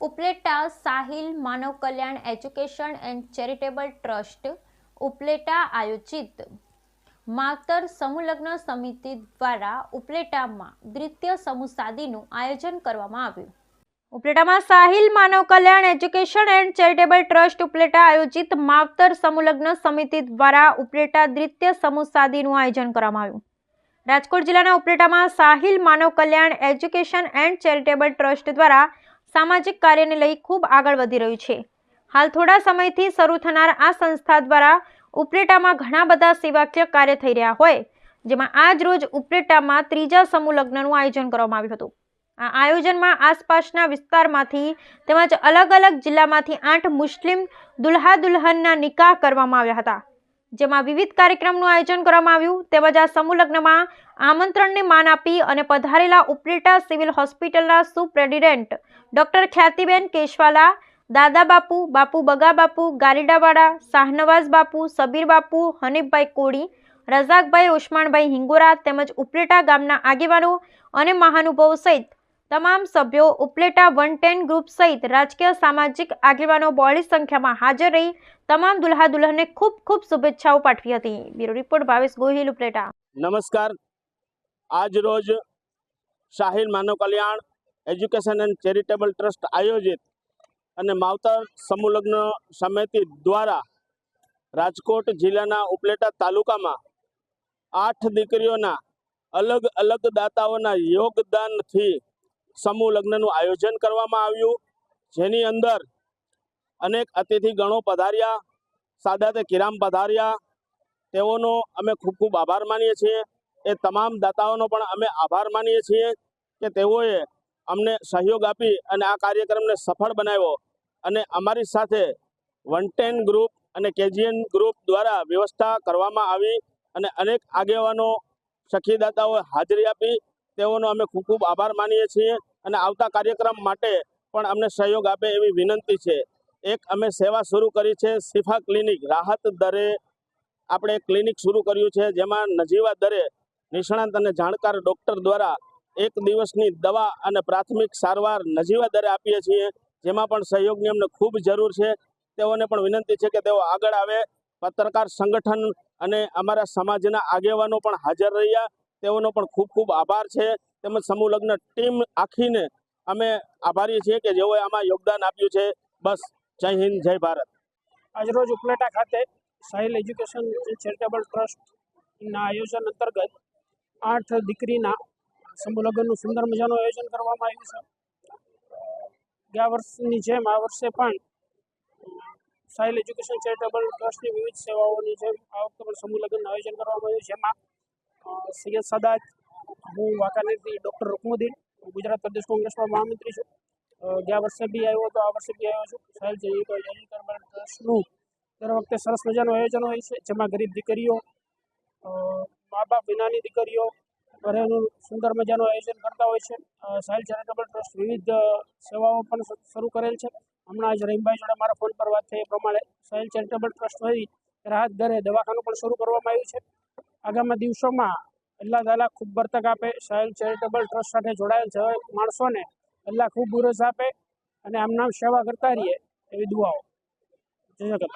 Upleta Sahil Manav Kalyan education and charitable trust, Upleta આયોજિત માતર સમૂહલગ્ન સમિતિ દ્વારા ઉપલેટામાં દ્વિતીય સમૂહ સાદીનું આયોજન કરવામાં આવ્યું. ઉપલેટામાં Sahil Manav Kalyan education and charitable trust, Upleta આયોજિત માવતર સમૂહલગ્ન સમિતિ દ્વારા ઉપલેટા દ્વિતીય સમૂહ સાદીનું આયોજન કરવામાં આવ્યું. રાજકોટ જિલ્લાના ઉપલેટામાં Sahil Manav Kalyan education and charitable trust દ્વારા સામાજિક કાર્યને લઈ ખૂબ આગળ વધી રહ્યું છે. હાલ થોડા સમયથી શરૂ થનાર આ સંસ્થા દ્વારા ઉપલેટામાં ઘણા બધા સેવાકીય કાર્ય થઈ રહ્યા હોય, જેમાં આજ રોજ ઉપલેટામાં ત્રીજા સમૂહ લગ્નનું આયોજન કરવામાં આવ્યું હતું. આ આયોજનમાં આસપાસના વિસ્તારમાંથી તેમજ અલગ અલગ જિલ્લામાંથી આઠ મુસ્લિમ દુલ્હા દુલ્હનના નિકાહ કરવામાં આવ્યા હતા. જેમાં વિવિધ કાર્યક્રમનું આયોજન કરવામાં આવ્યું. તેમજ આ સમૂહ લગ્નમાં આમંત્રણને માન આપી અને પધારેલા ઉપલેટા સિવિલ હોસ્પિટલના સુપ્રેસિડેન્ટ ડોક્ટર ખ્યાતિબેન કેશવાલા, દાદા બાપુ બાપુ બગા બાપુ ગારીડાવાડા શાહનવાઝ બાપુ, સબીર બાપુ, હનીફભાઈ કોળી, રઝાકભાઈ, ઉસ્માનભાઈ હિંગોરા તેમજ ઉપલેટા ગામના આગેવાનો અને મહાનુભાવો સહિત તમામ સભ્યો ઉપલેટા વન ટેન ગ્રુપ સહિત રાજકીય સામાજિક આગેવાનો બહોળી સંખ્યામાં હાજર રહી તમામ દુલ્હા દુલ્હનને ખૂબ ખૂબ શુભેચ્છાઓ પાઠવી હતી. Bureau report, Bhavesh Gohil, Upleta. નમસ્કાર. આજ રોજ Sahil Manav Kalyan education and charitable trust આયોજિત અને માવતર સમૂહલગ્ન સમિતિ દ્વારા રાજકોટ જિલ્લાના ઉપલેટા તાલુકામાં આઠ દીકરીઓના અલગ અલગ દાતાઓના યોગદાનથી સમૂહ લગ્નનું આયોજન કરવામાં આવ્યું. જેની અંદર અનેક અતિથિ ગણો પધાર્યા. સાદાતે કિરામ પધાર્યા. તેઓનો અમે ખૂબ ખૂબ આભાર માનીએ છીએ. એ તમામ દાતાઓનો પણ અમે આભાર માનીએ છીએ કે તેઓએ અમને સહયોગ આપી અને આ કાર્યક્રમને સફળ બનાવ્યો. અને અમારી સાથે વન ટેન ગ્રુપ અને કેજીએન ગ્રુપ દ્વારા વ્યવસ્થા કરવામાં આવી અને અનેક આગેવાનો સખીદાતાઓએ હાજરી આપી. તેઓનો અમે ખૂબ ખૂબ આભાર માનીએ છીએ અને આવતા કાર્યક્રમ માટે પણ અમને સહયોગ આપે એવી વિનંતી છે. એક અમે સેવા શરૂ કરી છે સિફા ક્લિનિક. રાહત દરે આપણે ક્લિનિક શરૂ કર્યું છે જેમાં નજીવા દરે નિષ્ણાંત અને જાણકાર ડૉક્ટર દ્વારા એક દિવસની દવા અને પ્રાથમિક સારવાર નજીવા દરે આપીએ છીએ, જેમાં પણ સહયોગની અમને ખૂબ જરૂર છે. તેઓને પણ વિનંતી છે કે તેઓ આગળ આવે. પત્રકાર સંગઠન અને અમારા સમાજના આગેવાનો પણ હાજર રહ્યા. તેઓનો પણ ખૂબ ખૂબ આભાર છે. તેમજ સમૂહ લગ્ન ટીમ આખીને અમે આભારી છીએ કે જેઓએ આમાં યોગદાન આપ્યું છે. બસ, જય હિન્દ, જય ભારત. આજરોજ ઉપલેટા ખાતે સાહિલ એજ્યુકેશન ચેરિટેબલ ટ્રસ્ટના આયોજન અંતર્ગત આઠ દીકરીના સમૂહ લગ્નનું સુંદર મજાનું આયોજન કરવામાં આવ્યું છે. ગયા વર્ષની જેમ આ વર્ષે પણ સાહિલ એજ્યુકેશન ચેરિટેબલ ટ્રસ્ટની વિવિધ સેવાઓની જેમ આ વખતે પણ સમૂહ લગ્નનું આયોજન કરવામાં આવ્યું જેમાં સૈયદ સાદાત, હું વાંકાનેરથી ડૉક્ટર રૂકમુદ્દીન, હું ગુજરાત પ્રદેશ કોંગ્રેસમાં મહામંત્રી છું. ગયા વર્ષે બી આવ્યો હતો, આ વર્ષે બી આવ્યો છું. સાહિલ ચેરિટેબલ ટ્રસ્ટનું દર વખતે સરસ મજાનું આયોજન હોય છે, જેમાં ગરીબ દીકરીઓ મા બાપ વિનાની દીકરીઓ, ઘરેનું સુંદર મજાનું આયોજન કરતા હોય છે. સાહેલ ચેરિટેબલ ટ્રસ્ટ વિવિધ સેવાઓ પણ શરૂ કરેલ છે. હમણાં જ રહીમભાઈ જોડે મારા ફોન પર વાત થઈ એ પ્રમાણે સાહેલ ચેરિટેબલ ટ્રસ્ટ વતી રાહત દરે દવાખાનું પણ શરૂ કરવામાં આવ્યું છે. આગામી દિવસોમાં અલ્લાહ તાલા ખૂબ બરતક આપે સાહિલ ચેરિટેબલ ટ્રસ્ટ સાથે જોડાયેલ છે માણસોને અલ્લાહ ખૂબ બુરસ આપે અને આમ નામ સેવા કરતા રહીએ એવી દુઆઓ. જય જગત